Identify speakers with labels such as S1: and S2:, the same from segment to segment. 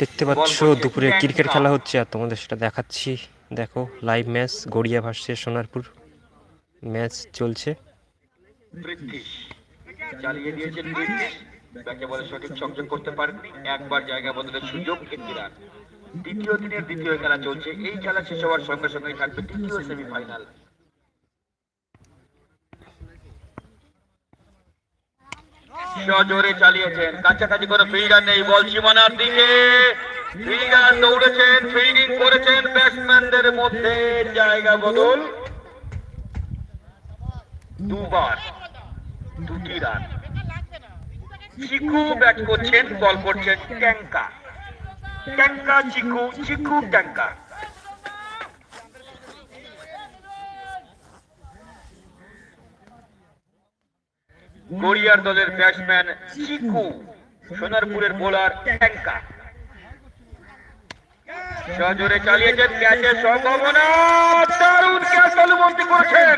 S1: দেখতে পাচ্ছ দুপুরে ক্রিকেট খেলা হচ্ছে আর তোমাদের সেটা দেখাচ্ছি। দেখো live match Garia versus Sonarpur. Match চলছে।
S2: চালিয়ে দিয়েছেন ব্রিটিশ। বলে সঠিক সংযোগ করতে পারেননি। একবার জায়গা বদলের সুযোগ একটি রান দ্বিতীয় দিনের দ্বিতীয় খেলা চলছে। এই খেলা শেষ হওয়ার সঙ্গে সঙ্গেই থাকবে তৃতীয় সেমিফাইনাল। সজোরে চালিয়েছেন। কাছাকাছি কোনো ফিল্ডার নেই, বল সীমানার দিকে। ফিল্ডার দৌড়েছেন, ফিল্ডিং করেছেন ব্যাটসম্যানদের মধ্যে, জায়গা বদল। দুবার দুটি রান। চিকু ব্যাট করছেন, বল করছেন ট্যাঙ্কা ট্যাঙ্কা চিকু চিকু ট্যাঙ্কা গড়িয়ার দলের ব্যাটসম্যান চিকু সোনারপুরের বোলার ট্যাঙ্কা সজোরে চালিয়েছেন ক্যাচের সম্ভাবনা দারুণ ক্যাচ অনুমতি করেছেন।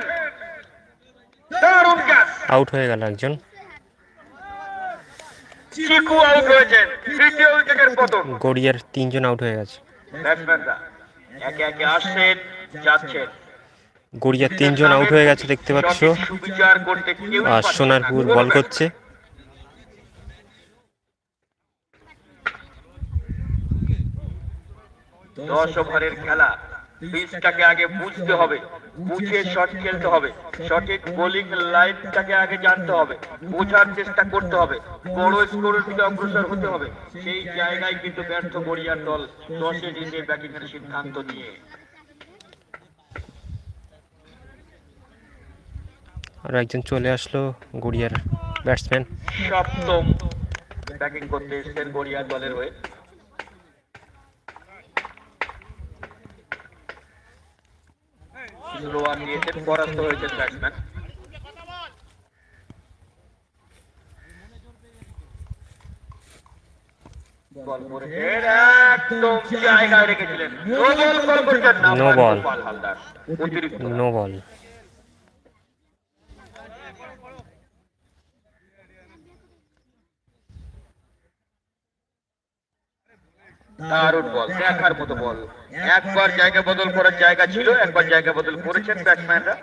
S2: দারুণ ক্যাচ।
S1: আউট হয়ে গেল একজন।
S2: চিকু আউট হয়েছেন তৃতীয় উইকেটের পতন
S1: গড়িয়ার তিনজন আউট হয়ে গেছে।
S2: ব্যাটসম্যানরা একে একে আসছেন যাচ্ছেন।
S1: গড়িয়ার তিনজন আউট হয়ে গেছে, দেখতে পাচ্ছ। আর সোনারপুর বল করছে।
S2: দশ ওভারের খেলা। পিচটাকে আগে বুঝতে হবে, বুঝে শট খেলতে হবে। সঠিক বোলিং লাইনটাকে আগে জানতে হবে, বোঝার চেষ্টা করতে হবে। বড় দিকে অগ্রসর হতে হবে। সেই জায়গায় কিন্তু ব্যর্থ গড়িয়ার দল দশে জিতে ব্যাটিং এর সিদ্ধান্ত নিয়ে।
S1: আর একজন চলে আসলো গড়িয়ার ব্যাটসম্যান
S2: সপ্তম ব্যাটিং করতে এসেছেন গড়িয়া দলের হয়ে। নিয়েছেন পরাস্ত হয়েছেন batsman no ball no
S1: ball
S2: দারুণ বল, দেখার মতো বল। একবার জায়গা বদল করার জায়গা ছিল, একবার জায়গা বদল করেছেন ব্যাটসম্যানরা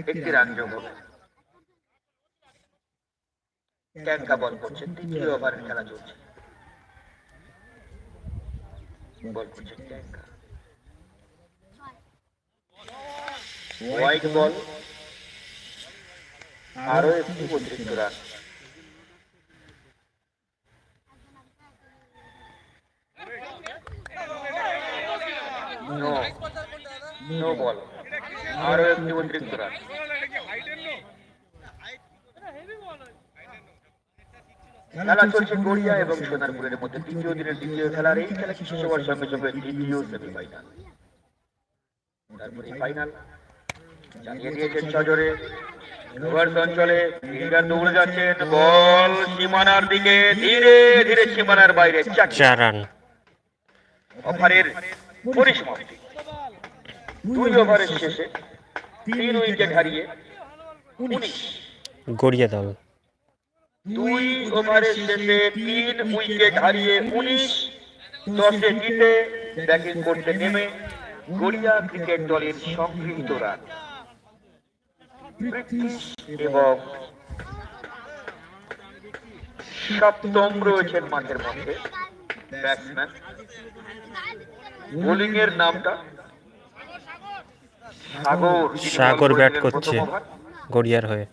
S2: একটি রান যোগ হবে। ট্যাঙ্কা বল করছেন তৃতীয় ওভারের খেলা চলছে। বল করছেন ট্যাঙ্কা হোয়াইট বল আরও একটি অতিরিক্ত রান। নো বল আরও একটি অতিরিক্ত রান খেলা চলছে গড়িয়া এবং সোনারপুরের মধ্যে তৃতীয় দিনের দ্বিতীয় খেলার এই খেলা শেষ হওয়ার সঙ্গে সঙ্গে তৃতীয় সেমিফাইনাল তারপরে ফাইনাল চালিয়ে দিয়েছেন সজরে। অঞ্চলে ফিল্ডার দৌড়ে যাচ্ছেন বল সীমানার দিকে। ধীরে ধীরে সীমানার বাইরে।
S1: চার রান।
S2: ওভারের পরিসমাপ্তি। দুই ওভারের শেষে তিন উইকেট হারিয়ে উনিশ।
S1: গড়িয়া দল
S2: দুই ওভারের শেষে তিন উইকেট হারিয়ে উনিশ। দশে জিতে ব্যাটিং করতে নেমে গড়িয়া ক্রিকেট দলের সংগৃহীত রান। এবং সপ্তম রয়েছেন মাঠের মধ্যে ব্যাটসম্যান। বোলিং এর নামটা? সাগর।
S1: সাগর ব্যাট করছে গড়িয়ার হয়ে।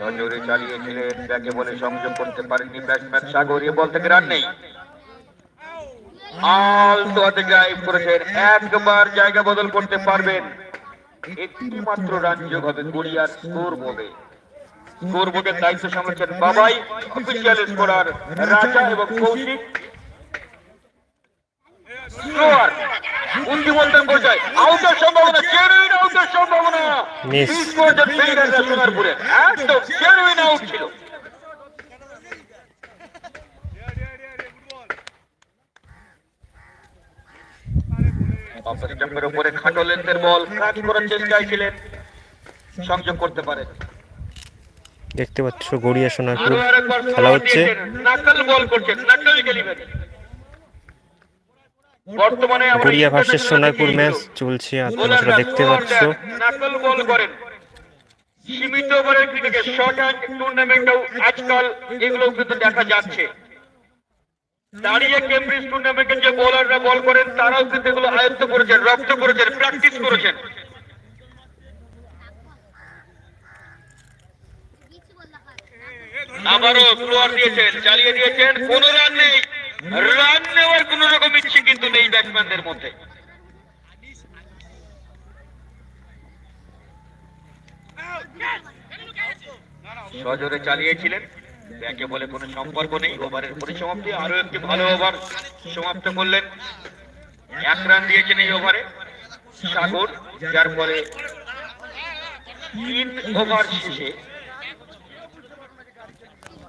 S2: নজরে চালিয়েছিলেন ব্যাকে বলে সংযোগ করতে পারেননি ব্যাটসম্যান সাগর এ বল থেকে রান নেই। আলতো হাতে ড্রাইভ করেছেন। একবার জায়গা বদল করতে পারবেন। একটি মাত্র রান যোগ হবে গড়িয়ার স্কোর বোর্ডে স্কোর দায়িত্ব সামলাচ্ছেন বাবাই অফিসিয়াল স্কোরার রাজা এবং কৌশিক। স্লোয়ার বুদ্ধিমত্তার পর্যায়ে আউটের সম্ভাবনা জেনুইন আউটের সম্ভাবনা। মিস করেছেন ফিল্ডাররা সোনারপুরে একদম জেনুইন আউট ছিল। অপর স্টাম্পের উপরে খাটো লেন্থের বল কাজ করার চেষ্টায় ছিলেন। সংযোগ করতে পারে
S1: দেখতে পাচ্ছ গড়িয়া সোনারপুর খেলা হচ্ছে। গড়িয়া ভার্সেস সোনারপুর ম্যাচ চলছে দেখতে পাচ্ছ।
S2: সীমিত ওভারের ক্রিকেটে শর্ট হ্যান্ড টুর্নামেন্টেও আজকাল এগুলো কিন্তু দেখা যাচ্ছে। দাঁড়িয়ে কেমব্রিজ টুর্নামেন্টে যে বোলাররা বল করেন তারাও কিন্তু এগুলো আয়ত্ত করেছেন রপ্ত করেছেন প্র্যাকটিস করেছেন। আবারও স্লোয়ার দিয়েছেন, চালিয়ে দিয়েছেন, কোন রান নেই। রান নেওয়ার কোন রকম ইচ্ছে কিন্তু নেই ব্যাটসম্যানদের মধ্যে। সজোরে চালিয়েছিলেন। ব্যাকে বলে কোনো সম্পর্ক নেই। ওভারের পরিসমাপ্তি আরও একটি ভালো ওভার সমাপ্ত করলেন। এক রান দিয়েছেন এই ওভারে সাগর, যার ফলে তিন ওভার শেষে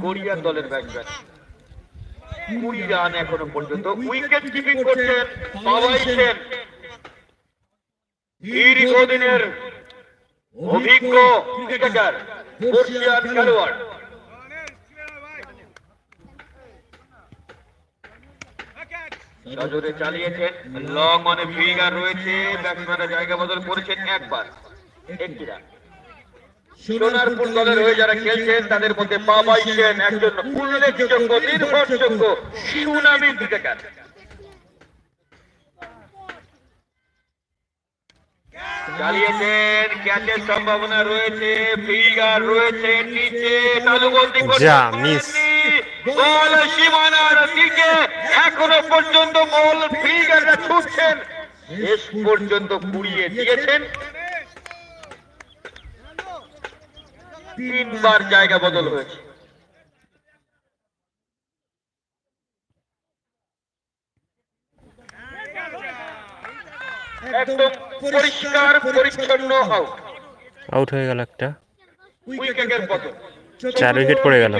S2: কোরিয়ার দলের ব্যাটসম্যান কুড়ি রান এখনও পর্যন্ত। উইকেট কিপিং করছেন সেন দীর্ঘদিনের অভিজ্ঞ ক্রিকেটার বর্ষিয়ান খেলোয়াড়। নজরে চালিয়েছেন লং অনে ফিগার রয়েছে ব্যাটসম্যানের জায়গা বদল করেছেন একবার। একটি রান সোনারপুর দলের হয়ে যারা খেলছেন তাদের মধ্যে বাবাই সেন একজন উল্লেখযোগ্য নির্ভরযোগ্য সুনামী ক্রিকেটার। চালিয়েছেন ক্যাচের সম্ভাবনা রয়েছে ফিগার রয়েছে নিচে তালুবন্দি করতে
S1: যা,
S2: পারেননি। বল সীমানার দিকে এখনও পর্যন্ত বল ফিগাররা ছুটছেন। শেষ পর্যন্ত কুড়িয়ে দিয়েছেন। তিনবার জায়গা বদল হয়েছে। একদম পরিষ্কার পরিচ্ছন্ন আউট
S1: আউট হয়ে গেল একটা।
S2: উইকেটের পতন।
S1: চার উইকেট পড়ে গেল।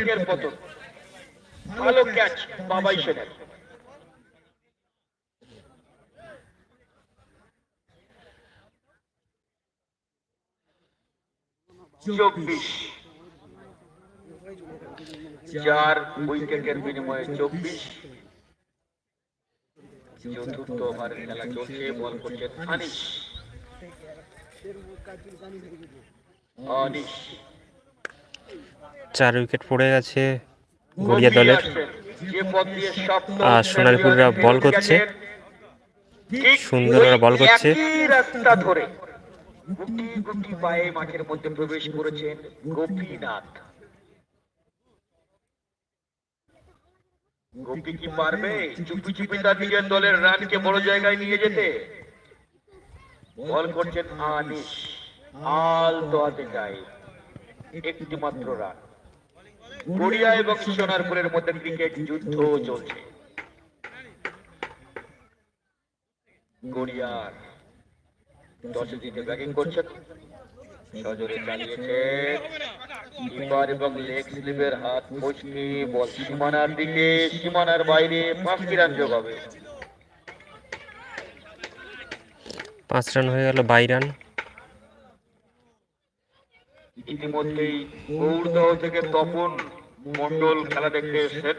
S2: ভালো ক্যাচ বাবাই সেনের চব্বিশ চার উইকেটের বিনিময়ে চব্বিশ চতুর্থ ওভারের খেলা চলছে বল আনিস আনিস
S1: চার উইকেট পড়ে গেছে গড়িয়া দলের। আর সোনারপুররা বল করছে। সুন্দররা বল করছে।
S2: ধরে। গুটি গুটি পায়ে মাঠের মধ্যে প্রবেশ করেছেন গোপীনাথ। গোপী কি পারবে চুপি চুপি তার নিজের দলের রানকে বড় জায়গায় নিয়ে যেতে? বল করছেন আনিস। আল দোয়াতে যায় একটি মাত্র রান। কোরিয়া এবং সোনারপুরের মধ্যে ক্রিকেট যুদ্ধ চলছে। কোরিয়ার দশে দিতে ব্যাটিং করছেন সজোরে চালিয়েছে কিপার এবং লেগ স্লিপের হাত ফসকে বল সীমানার দিকে সীমানার বাইরে পাঁচটি রান যোগ হবে।
S1: পাঁচ রান হয়ে গেল বাই রান।
S2: ইতিমধ্যেই গৌরদহ থেকে তপন মন্ডল খেলা দেখতে এসেছেন।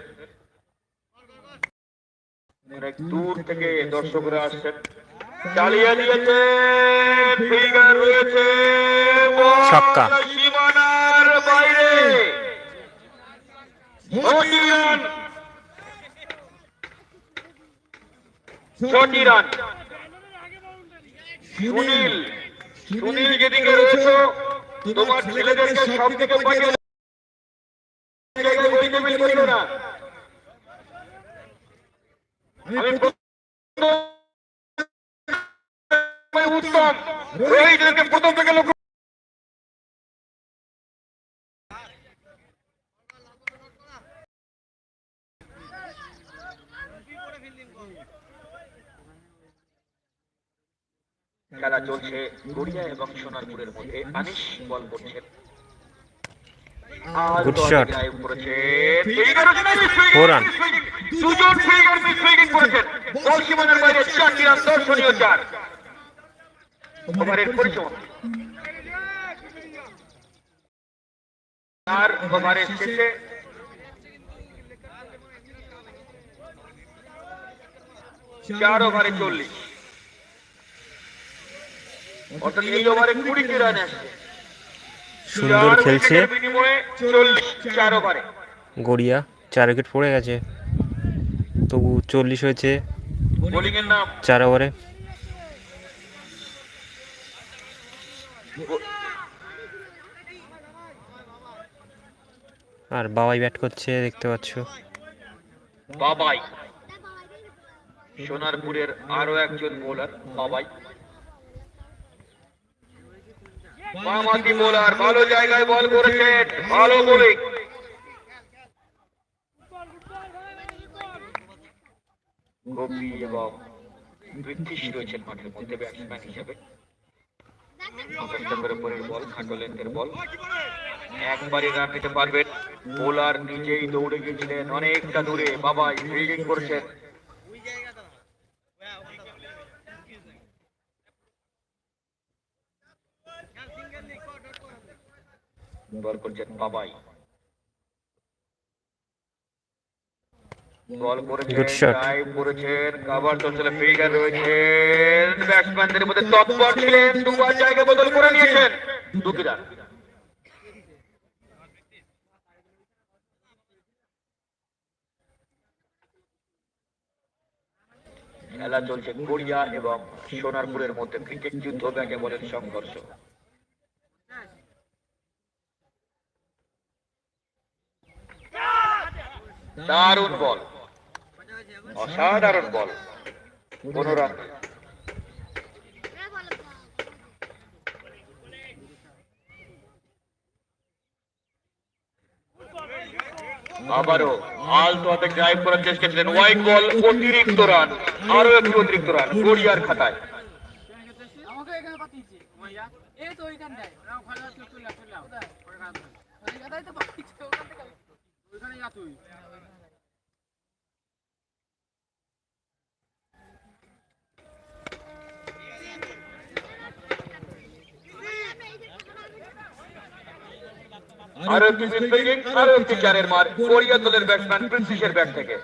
S2: অনেক দূর থেকে দর্শকরা আসছেন। চালিয়ে দিয়েছে ফিগার রয়েছে
S1: ছক্কা।
S2: সীমানার বাইরে। ছটি রান ছটি রান সুনীল। সুনীল। যেদিকে রয়েছে তোমার ছেলেদেরকে সব থেকে পাঠিয়ে না। আমি উত্তম। রোহিতকে প্রথম থেকে লক্ষ্য খেলা চলছে গড়িয়া এবং সোনারপুরের মধ্যে। আনিস বল করছেন
S1: গুড শট
S2: ফোর দুজন ফিল্ডার মিস ফিল্ডিং করেছেন বাইরে চারটি রান দর্শনীয় চার। ওভারের পরিসমাপ্তি আর ওভারের শেষে চার ওভারে চল্লিশ। অর্থাৎ এই ওভারে কুড়িটি রান
S1: সুন্দর খেলছে।
S2: চার ওভারে।
S1: গড়িয়া চার উইকেট পড়ে গেছে। তবু চল্লিশ হয়েছে।
S2: বোলিং এর নাম
S1: চার ওভারে। আর বাবাই ব্যাট করছে, দেখতে পাচ্ছ।
S2: বাবাই। সোনারপুরের আরও একজন বোলার বাবাই। বামাতি বোলার ভালো জায়গায় বল করেছেন ভালো বোলিং। গোপী এবং বৃদ্ধিশ রয়েছেন মাঠের মধ্যে ব্যাটসম্যান হিসেবে। করে পরের বল খাটো লেন্থের বল। একবারে রান নিতে পারবেন। বোলার নিজেই দৌড়ে গিয়েছিলেন, অনেকটা দূরে। বাবাই ফিল্ডিং করছেন। বল করছেন বাবাই। বল করেছেন ড্রাইভ করেছেন কাভার চলছিল ফিল্ডার রয়েছেন ব্যাটসম্যানদের মধ্যে তৎপর ছিলেন দুবার জায়গা বদল করে নিয়েছেন। দুটি খেলা চলছে গড়িয়া এবং সোনারপুরের মধ্যে ক্রিকেট যুদ্ধ ব্যাটে বলের সংঘর্ষ। দারুণ বল অসাধারণ বল। আবারও আলতো হাতে ড্রাইভ করার চেষ্টা ছিলেন হোয়াইট বল অতিরিক্ত রান আরও একটি অতিরিক্ত রান গড়িয়ার খাতায়
S3: এখানে পাঠিয়েছে মাইয়া এই তো ওইখানটায় ওরা ওখানে আছে চলে আস, চলে আস। ওখানে ওইখানটায় তো পাঠিয়েছে ওখান থেকে ওইখানে যা তুই
S2: আরও একটি মিসফিল্ডিং আরও একটি চারের মার কোরিয়া দলের ব্যাটসম্যান প্রিন্সিসের ব্যাট থেকে।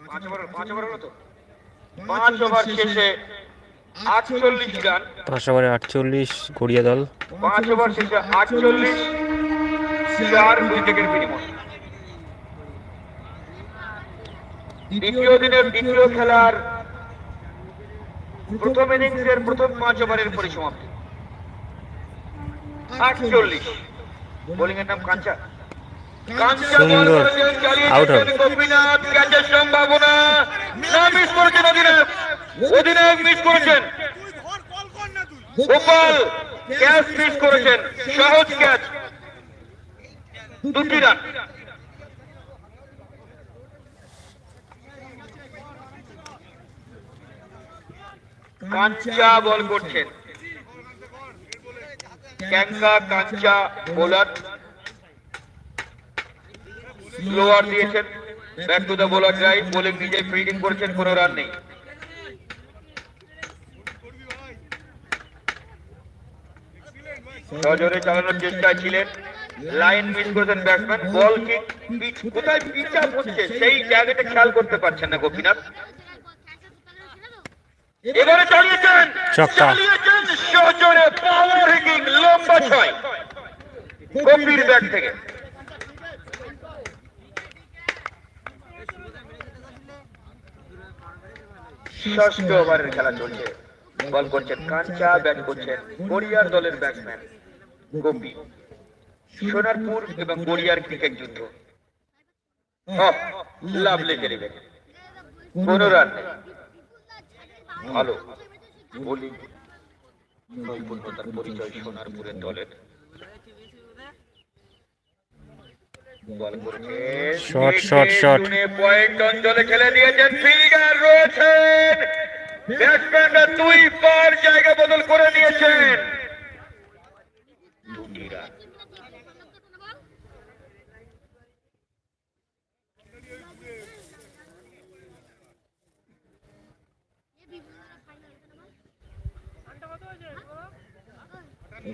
S2: পাঁচ ওভার পাঁচ ওভার হলো তো পাঁচ ওভার শেষে আটচল্লিশ রান।
S1: পাঁচ ওভারে আটচল্লিশ গড়িয়া দল।
S2: পাঁচ ওভার শেষে আটচল্লিশ চার উইকেটের বিনিময়। দ্বিতীয় দিনের দ্বিতীয় খেলার প্রথম ইনিংসের প্রথম পাঁচ ওভারের পরিসমাপ্তি। আটচল্লিশ। বোলিং এর নাম কাঞ্চা। কাঞ্চা
S1: সুন্দর।
S2: করেছেন, চালিয়ে গোপীনাথ। ক্যাচের সম্ভাবনা না মিস করেছেন অধিনায়ক। অধিনায়ক মিস করেছেন। গোপাল ক্যাচ মিস করেছেন। সহজ ক্যাচ। দুটি রান কাঞ্চা বল করছেন। ক্যাঙ্গা কাঞ্চা, বোলার। স্লোয়ার দিয়েছেন। Back to the bowler drive bowling নিজে ফিল্ডিং করেছেন, কোনো রান নেই। সজোরে চালানোর চেষ্টায় ছিলেন। লাইন মিস করেছেন ব্যাটসম্যান। বল কিক পিচ কোথায় পিচা হচ্ছে সেই জায়গাটা খেয়াল করতে পারছেন না গোপীনাথ। এবারে চালিয়েছেন চালিয়েছেন সজোরে পাওয়ার হিটিং লম্বা ছয়। কপির ব্যাট থেকে। ষষ্ঠ ওভারের খেলা চলছে। বল করছেন কাঞ্চা ব্যাট করছেন কোরিয়ার দলের ব্যাটসম্যান। গোপী। সোনারপুর এবং গড়িয়ার ক্রিকেট যুদ্ধ। লাভলি ডেলিভারি কোনো রান ভালো। বোলিং নৈপুণ্যতার পরিচয় সোনারপুরের দলের। বল করেছে।
S1: Shot, shot, shot.
S2: পয়েন্ট অঞ্চলে খেলে দিয়েছেন ফিল্ডার রয়েছেন। ব্যাটসম্যানরা দুই বার জায়গা বদল করে নিয়েছেন দুটি রান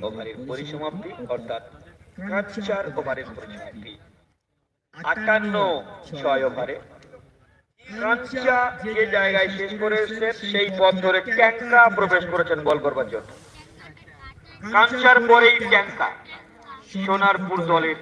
S2: ওভারের পরিসমাপ্তি অর্থাৎ পাঁচ চার ওভারের পরিসমাপ্তি। আটান্ন ছয় ওভারে। কাঞ্চা যে জায়গায় শেষ করেছেন সেই পথ ধরে ট্যাঙ্কা প্রবেশ করেছেন বল করবার জন্য। কাঞ্চার পরেই ট্যাঙ্কা সোনারপুর দলের